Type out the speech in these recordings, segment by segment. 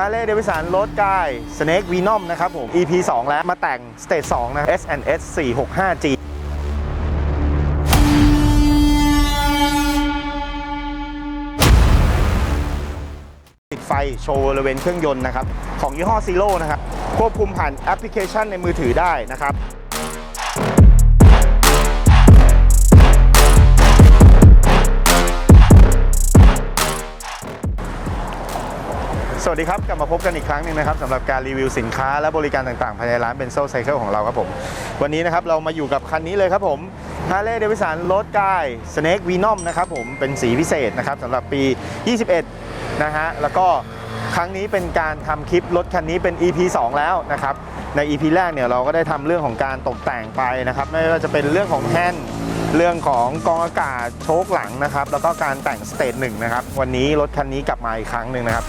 ฮาร์เลย์เดวิสันรถกายสเน k วีนอมนะครับผม EP 2 แล้วมาแต่งสเตจ2นะ S&S 465G ติดไฟโชว์บริเวณเครื่องยนต์นะครับ ของยี่ห้อซีโร่นะครับ ควบคุมผ่านแอปพลิเคชันในมือถือได้นะครับ วัสดีครับ กลับมาพบกันอีกครั้งหนึ่งนะครับสำหรับการรีวิวสินค้าและบริการต่างๆ ภายในร้านเบนโซไซเคิลของเราครับผม วันนี้นะครับเรามาอยู่กับคันนี้เลยครับผม Harley Davidson Road Guy Snake Venom นะครับผมเป็นสีพิเศษนะครับสำหรับปี 21 นะฮะ แล้วก็ครั้งนี้เป็นการทำคลิปรถคันนี้เป็น EP 2 แล้วนะครับ ใน EP แรกเนี่ยเราก็ได้ทำเรื่องของการตกแต่งไปนะครับไม่ว่าจะเป็นเรื่องของแฮนด์เรื่องของกองอากาศโชคหลังนะครับ แล้วก็การแต่งสเตจหนึ่งนะครับ วันนี้รถคันนี้กลับมาอีกครั้งหนึ่งนะครับ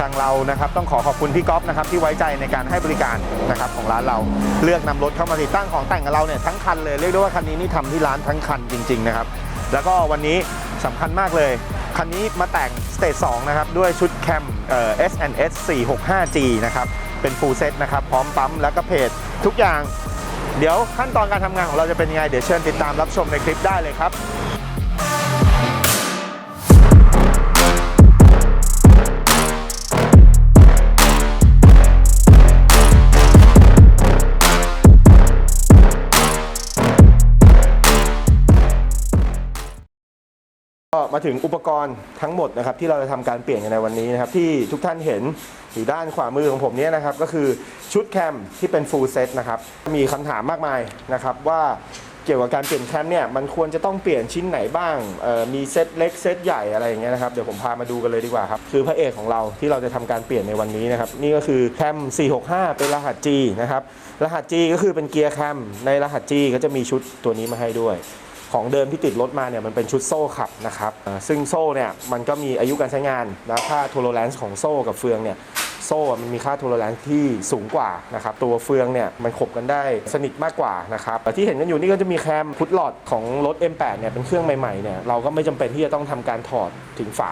ทางเรานะครับต้องขอขอบคุณพี่ก๊อฟนะครับที่ไว้ใจในการให้บริการนะครับของร้านเราเลือกนำรถเข้ามาติดตั้งของแต่งกับเราเนี่ยทั้งคันเลยเรียกได้ว่าคันนี้นี่ทำที่ร้านทั้งคันจริง ๆ นะครับ แล้วก็วันนี้สำคัญมากเลยคันนี้มาแต่งสเตจ2นะครับด้วยชุดแคมเอ่อ S&S 465G นะครับเป็นฟูลเซ็ตนะครับพร้อมปั๊มแล้วก็เพจทุกอย่าง เดี๋ยวขั้นตอนการทำงานของเราจะเป็นยังไง เดี๋ยวเชิญติดตามรับชมในคลิปได้เลยครับ ก็มาถึงอุปกรณ์ทั้งหมดนะครับที่เราจะทำการเปลี่ยนกันในวันนี้นะครับที่ทุกท่านเห็นอยู่ด้านขวามือของผมเนี้นะครับก็คือชุดแคมที่เป็น full set นะครับมีคำถามมากมายนะครับว่าเกี่ยวกับการเปลี่ยนแคมเนี่ยมันควรจะต้องเปลี่ยนชิ้นไหนบ้างมีเซตเล็กเซตใหญ่อะไรอย่างเงี้ยนะครับเดี๋ยวผมพามาดูกันเลยดีกว่าครับคือพระเอกของเราที่เราจะทำการเปลี่ยนในวันนี้นะครับนี่ก็คือแคม 465 เป็นรหัส G นะครับรหัส G ก็คือเป็นเกียร์แคมในรหัส G ก็จะมีชุดตัวนี้มาให้ด้วย ของเดิมที่ติดรถมาเนี่ยมันเป็นชุดโซ่ขับนะครับซึ่งโซ่เนี่ยมันก็มีอายุการใช้งานและค่าโทโลแลนซ์ของโซ่กับเฟืองเนี่ยโซ่มันมีค่าโทโลแลนซ์ที่สูงกว่านะครับตัวเฟืองเนี่ยมันขบกันได้สนิทมากกว่านะครับที่เห็นกันอยู่นี่ก็จะมีแคมพุทหลอดของรถ M8 เนี่ยเป็นเครื่องใหม่ๆเนี่ยเราก็ไม่จำเป็นที่จะต้องทำการถอดถึงฝา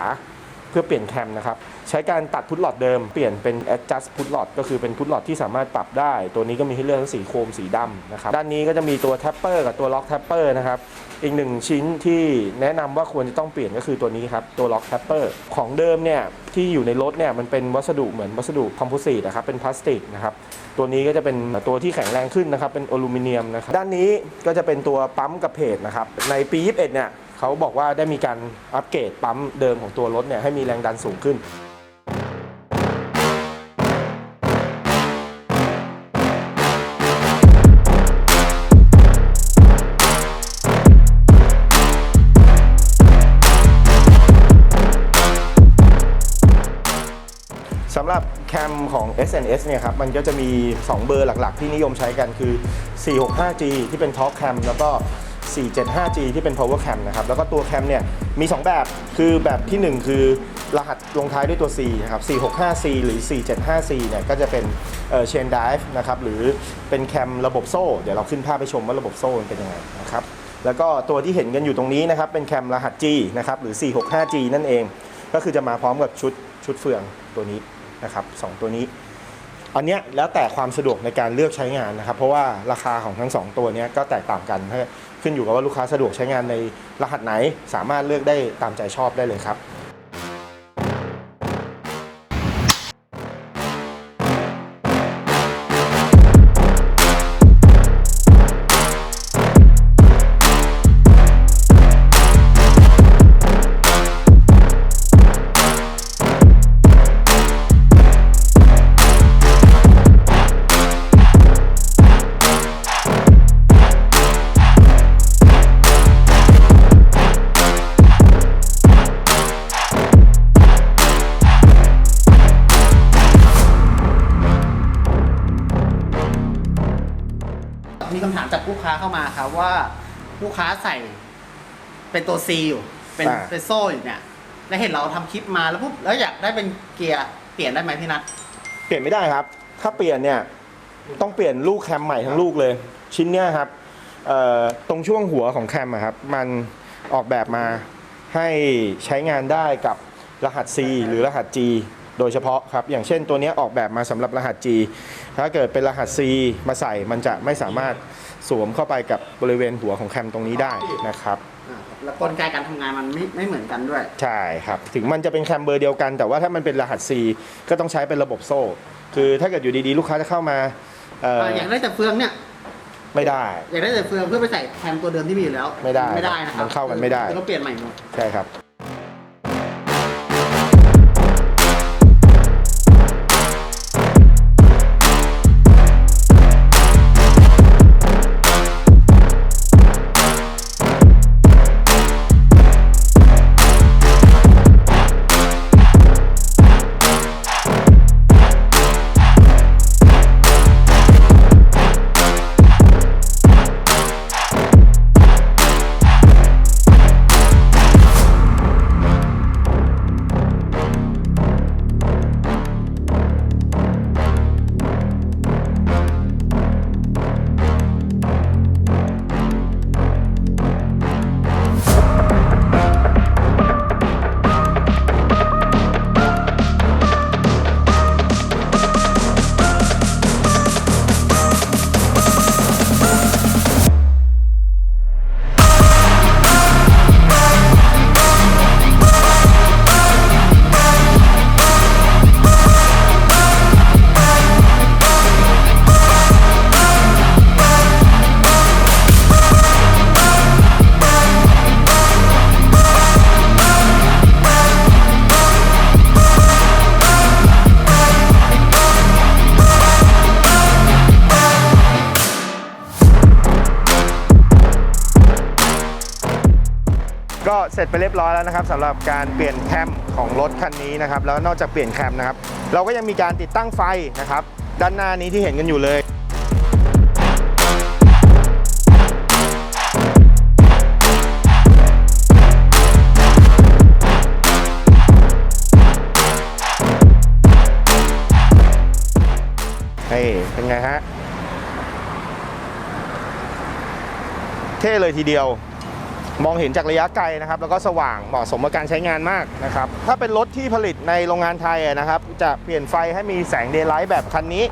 เพื่อเปลี่ยนแคมนะครับ ใช้การตัดพุทหลอดเดิมเปลี่ยนเป็น adjust พุทหลอดก็คือเป็นพุทหลอดที่สามารถปรับได้ ตัวนี้ก็มีให้เลือกทั้งสีโครมสีดำนะครับ ด้านนี้ก็จะมีตัวแท็ปเปอร์กับตัวล็อกแท็ปเปอร์นะครับ อีกหนึ่งชิ้นที่แนะนำว่าควรจะต้องเปลี่ยนก็คือตัวนี้ครับ ตัวล็อกแท็ปเปอร์ ของเดิมเนี่ยที่อยู่ในรถเนี่ยมันเป็นวัสดุเหมือนวัสดุคอมโพสิตนะครับ เป็นพลาสติกนะครับตัวนี้ก็จะเป็นตัวที่แข็งแรงขึ้นนะครับ เป็นอลูมิเนียมนะครับ ด้านนี้ก็จะเป็นตัวปั๊มกับเพจนะครับ ในปี 21 เนี่ย เขาบอกว่าได้มีการอัปเกรดปั๊มเดิมของตัวรถเนี่ยให้มีแรงดันสูงขึ้นสำหรับแคมของ SNS เนี่ยครับมันก็จะมี 2 เบอร์หลักๆ ที่นิยมใช้กันคือ 465G ที่เป็น Top Cam แล้วก็ 475G ที่เป็น Power Cam นะครับ แล้วก็ตัวแคมเนี่ยมี 2 แบบ คือแบบทีหนึ่1 คือรหัสลงท้ายด้วยตัว C นะครับ 465C หรือ 475C เนี่ยก็จะเป็นเอ่อ Chain Drive นะครับ หรือเป็นแคมระบบโซ่ เดี๋ยวเราขึ้นภาพไปชมว่าระบบโซ่มันเป็นยังไงนะครับแล้วก็ตัวที่เห็นกันอยู่ตรงนี้นะครับ เป็นแคมรหัส G นะครับ หรือ 465G นั่นเอง ก็คือจะมาพร้อมกับชุดชุดเฟืองตัวนี้นะครับสองตัวนี้ อันนี้แล้วแต่ความสะดวกในการเลือกใช้งานนะครับ เพราะว่าราคาของทั้งสองตัวนี้ก็แตกต่างกัน ขึ้นอยู่กับว่าลูกค้าสะดวกใช้งานในรหัสไหน สามารถเลือกได้ตามใจชอบได้เลยครับ คำถามจากลูกค้าเข้ามาครับว่าลูกค้าใส่เป็นตัว C อยู่ เป็นอ่า เป็นโซ่อยู่เนี่ย แล้วเห็นเราทำคลิปมาแล้วปุ๊บแล้วอยากได้เป็นเกียร์เปลี่ยนได้ไหมพี่นัทเปลี่ยนไม่ได้ครับ ถ้าเปลี่ยนเนี่ยต้องเปลี่ยนลูกแคมใหม่ทั้งลูกเลย ชิ้นเนี้ยครับเอ่อตรงช่วงหัวของแคมอะครับมันออกแบบมาให้ใช้งานได้กับรหัส C หรือรหัส G โโดยเฉพาะครับ อย่างเช่นตัวเนี้ยออกแบบมาสำหรับรหัส G ถ้าเกิดเป็นรหัส C มาใส่มันจะไม่สามารถ สวมเข้าไปกับบริเวณหัวของแคมตรงนี้ได้นะครับ อ่าแล้วกลไกการทำงานมันไม่ไม่เหมือนกันด้วย ใช่ครับ ถึงมันจะเป็นแคมเบอร์เดียวกัน แต่ว่าถ้ามันเป็นรหัส C ก็ต้องใช้เป็นระบบโซ่ คือถ้าเกิดอยู่ดีๆ ลูกค้าจะเข้ามาเอ่ออ่าอย่างได้แต่เฟืองเนี่ยไม่ได้ อยากได้แต่เฟืองเพื่อไปใส่แคมตัวเดิมที่มีอยู่แล้วไม่ได้ไม่ได้นะครับมันเข้ากันไม่ได้ ต้องเปลี่ยนใหม่หมด ใช่ครับ เสร็จไปเรียบร้อยแล้วนะครับสำหรับการเปลี่ยนแคมของรถคันนี้นะครับแล้วนอกจากเปลี่ยนแคมนะครับเราก็ยังมีการติดตั้งไฟนะครับด้านหน้านี้ที่เห็นกันอยู่เลยเฮ้ยเป็นไงฮะ เท่เลยทีเดียว มองเห็นจากระยะไกลนะครับ แล้วก็สว่างเหมาะสมกับการใช้งานมากนะครับ ถ้าเป็นรถที่ผลิตในโรงงานไทยนะครับ จะเปลี่ยนไฟให้มีแสงเดย์ไลท์แบบคันนี้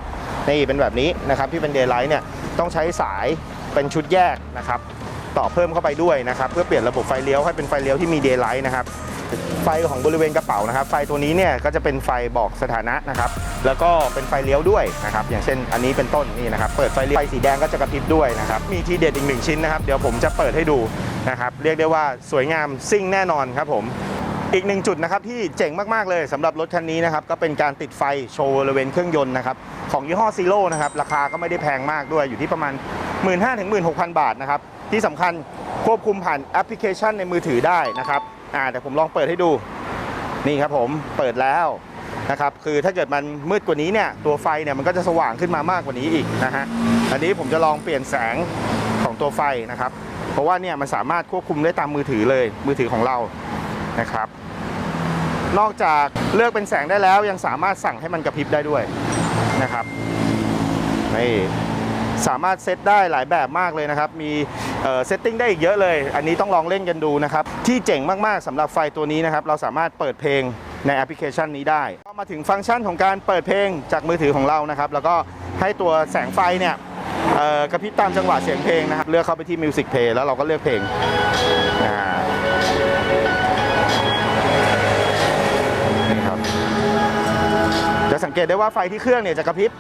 นี่เป็นแบบนี้นะครับที่เป็นเดย์ไลท์เนี่ยต้องใช้สายเป็นชุดแยกนะครับต่อเพิ่มเข้าไปด้วยนะครับ เพื่อเปลี่ยนระบบไฟเลี้ยวให้เป็นไฟเลี้ยวที่มีเดย์ไลท์นะครับไฟของบริเวณกระเป๋านะครับ ไฟตัวนี้เนี่ยก็จะเป็นไฟบอกสถานะนะครับ แล้วก็เป็นไฟเลี้ยวด้วยนะครับ อย่างเช่นอันนี้เป็นต้นนี่นะครับ เปิดไฟเลี้ยวไฟสีแดงก็จะกระพริบด้วยนะครับ มีทีเด็ดอีกหนึ่งชิ้นนะครับ เดี๋ยวผมจะเปิดให้ดู นะครับเรียกได้ว่าสวยงามซิ่งแน่นอนครับผมอีกหนึ่งจุดนะครับที่เจ๋งมาก ๆ เลยสำหรับรถคันนี้นะครับก็เป็นการติดไฟโชว์บริเวณเครื่องยนต์นะครับของยี่ห้อซีโร่นะครับราคาก็ไม่ได้แพงมากด้วยอยู่ที่ประมาณ 1 5 0 0 0ถึง16,000บาทนะครับที่สำคัญควบคุมผ่านแอปพลิเคชันในมือถือได้นะครับอ่าเดี๋ยวผมลองเปิดให้ดูนี่ครับผมเปิดแล้วนะครับคือถ้าเกิดมันมืดกว่านี้เนี่ยตัวไฟเนี่ยมันก็จะสว่างขึ้นมามากกว่านี้อีกนะฮะอันนี้ผมจะลองเปลี่ยนแสงของตัวไฟนะครับ เพราะว่าเนี่ยมันสามารถควบคุมได้ตามมือถือเลยมือถือของเรานะครับ นอกจากเลือกเป็นแสงได้แล้วยังสามารถสั่งให้มันกระพริบได้ด้วยนะครับนี่สามารถเซตได้หลายแบบมากเลยนะครับ มีเซตติ้งได้อีกเยอะเลย อันนี้ต้องลองเล่นกันดูนะครับ ที่เจ๋งมากๆสำหรับไฟตัวนี้นะครับ เราสามารถเปิดเพลงในแอปพลิเคชันนี้ได้ก็มาถึงฟังก์ชันของการเปิดเพลงจากมือถือของเรานะครับ แล้วก็ให้ตัวแสงไฟเนี่ย กระพริบตามจังหวะเสียงเพลงนะครับ เลือกเข้าไปที่ Music Play แล้วเราก็เลือกเพลงนี่ครับจะสังเกตได้ว่าไฟที่เครื่องเนี่ยจะกระพริบ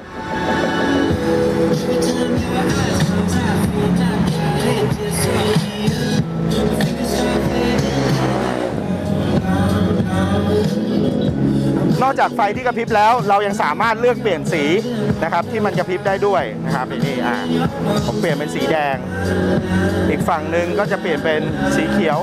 จากไฟที่กระพริบแล้ว เรายังสามารถเลือกเปลี่ยนสีนะครับ ที่มันกระพริบได้ด้วยนะครับนี่อ่าผมเปลี่ยนเป็นสีแดง อีกฝั่งหนึ่งก็จะเปลี่ยนเป็นสีเขียว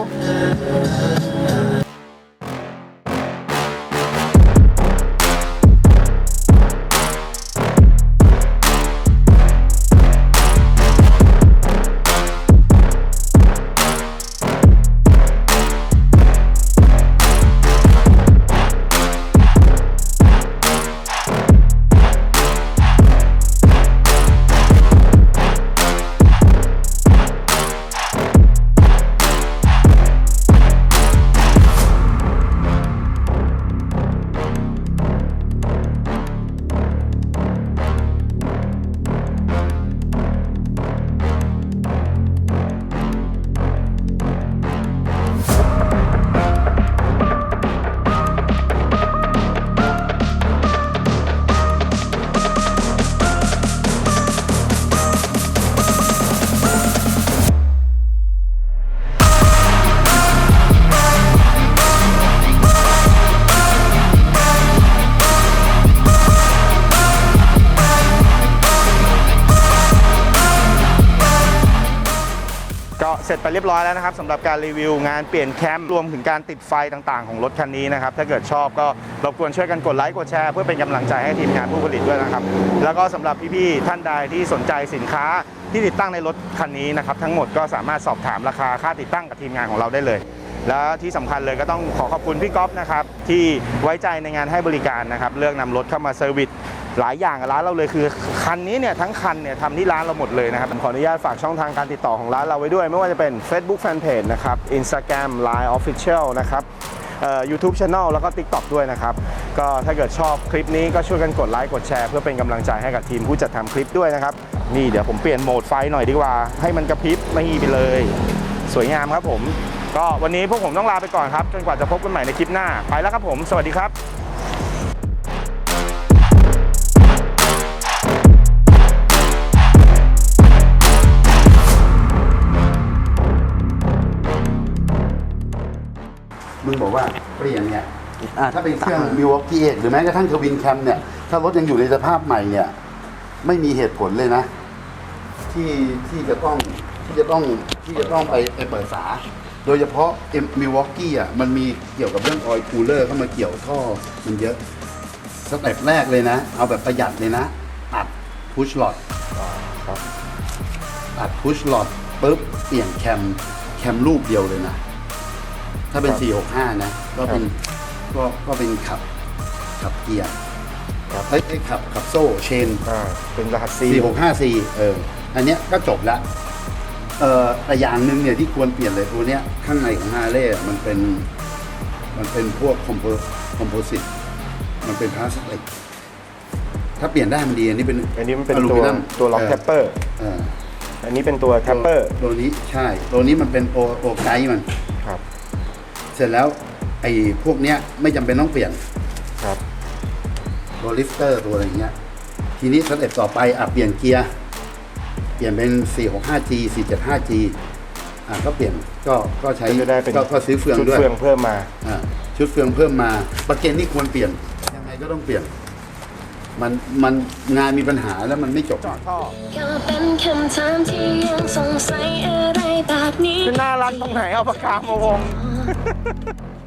เสร็จไปเรียบร้อยแล้วนะครับสำหรับการรีวิวงานเปลี่ยนแคมรวมถึงการติดไฟต่างๆ ของรถคันนี้นะครับถ้าเกิดชอบก็รบกวนช่วยกันกดไลค์กดแชร์เพื่อเป็นกำลังใจให้ทีมงานผู้ผลิตด้วยนะครับแล้วก็สำหรับพี่ๆท่านใดที่สนใจสินค้าที่ติดตั้งในรถคันนี้นะครับทั้งหมดก็สามารถสอบถามราคาค่าติดตั้งกับทีมงานของเราได้เลย และที่สำคัญเลยก็ต้องขอขอบคุณพี่ก๊อฟนะครับที่ไว้ใจในงานให้บริการนะครับเลือกนำรถเข้ามาเซอร์วิส หลายอย่างกับร้านเราเลยคือคันนี้เนี่ยทั้งคันเนี่ยทำที่ร้านเราหมดเลยนะครับผมขออนุญาตฝากช่องทางการติดต่อของร้านเราไว้ด้วย ไม่ว่าจะเป็น Facebook Fanpage นะครับ Instagram Line Official นะครับเอ่อ YouTube Channel แล้วก็ TikTok ด้วยนะครับ ก็ถ้าเกิดชอบคลิปนี้ก็ช่วยกันกดไลค์กดแชร์เพื่อเป็นกำลังใจให้กับทีมผู้จัดทำคลิปด้วยนะครับ นี่เดี๋ยวผมเปลี่ยนโหมดไฟหน่อยดีกว่า ให้มันกระพริบไม่ไปเลย สวยงามครับผม ก็วันนี้พวกผมต้องลาไปก่อนครับ จนกว่าจะพบกันใหม่ในคลิปหน้า ไปแล้วครับผม สวัสดีครับ ว่าเปลี่ยนเนี่ยอ่าถ้าเป็นเครื่องมิวอกกี้หรือแม้กระทั่งทวินแคมเนี่ย ถ้ารถยังอยู่ในสภาพใหม่เนี่ย ไม่มีเหตุผลเลยนะ ที่ที่จะต้องที่จะต้องที่จะต้องไปไปเปิดฝาโดยเฉพาะมิวอกกี้อะมันมีเกี่ยวกับเรื่องออยล์คูลเลอร์เข้ามาเกี่ยวท่อมันเยอะสเต็ปแรกเลยนะ เอาแบบประหยัดเลยนะ อัดพุชหลอดอัดพุชหลอดปุ๊บเปลี่ยนแคมแคมรูปเดียวเลยนะ ถ้าเป็นครับ465 นะ ก็เป็นก็ก็เป็นขับขับเกียร์ครับ เอ้ยเอ้ยขับขับโซ่เชน อ่าเป็นรหัส C 4654เอออันเนี้ยก็จบละเอ่อแต่อย่างหนึ่งเนี่ยที่ควรเปลี่ยนเลยตัวเนี้ยข้างในของฮาร์เลย์มันเป็นมันเป็นพวกคอมโพคอมโพสิตมันเป็นพลาสติกถ้าเปลี่ยนได้มันดีอันนี้เป็นอันนี้มันเป็นอลูตัวมิเยมตัวล็อกเแทปเปอร์ เออ อันนี้เป็นตัวแทปเปอร์ ตัวนี้ใช่ ตัวนี้มันเป็นโอโอไกด์มันครับ เสร็จแล้วไอ้พวกเนี้ยไม่จำเป็นต้องเปลี่ยนครับตัวลิฟเตอร์ตัวอะไรเงี้ย ทีนี้สเต็ปต่อไปอะเปลี่ยนเกียร์ เปลี่ยนเป็น 465G 475G อะก็เปลี่ยนก็ก็ใช้ก็จะได้เป็นก็ก็ซื้อเฟืองชุดด้วยเฟืองเพิ่มมา อะชุดเฟืองเพิ่มมาประเก็นนี่ควรเปลี่ยนยังไงก็ต้องเปลี่ยน มันมันงานมีปัญหาแล้วมันไม่จบจอดท่อก็เป็นคำถามที่ยังสงสัยอะไรแบบนี้ คือน่ารักตรงไหนเอาปากกามาวง Ha ha ha!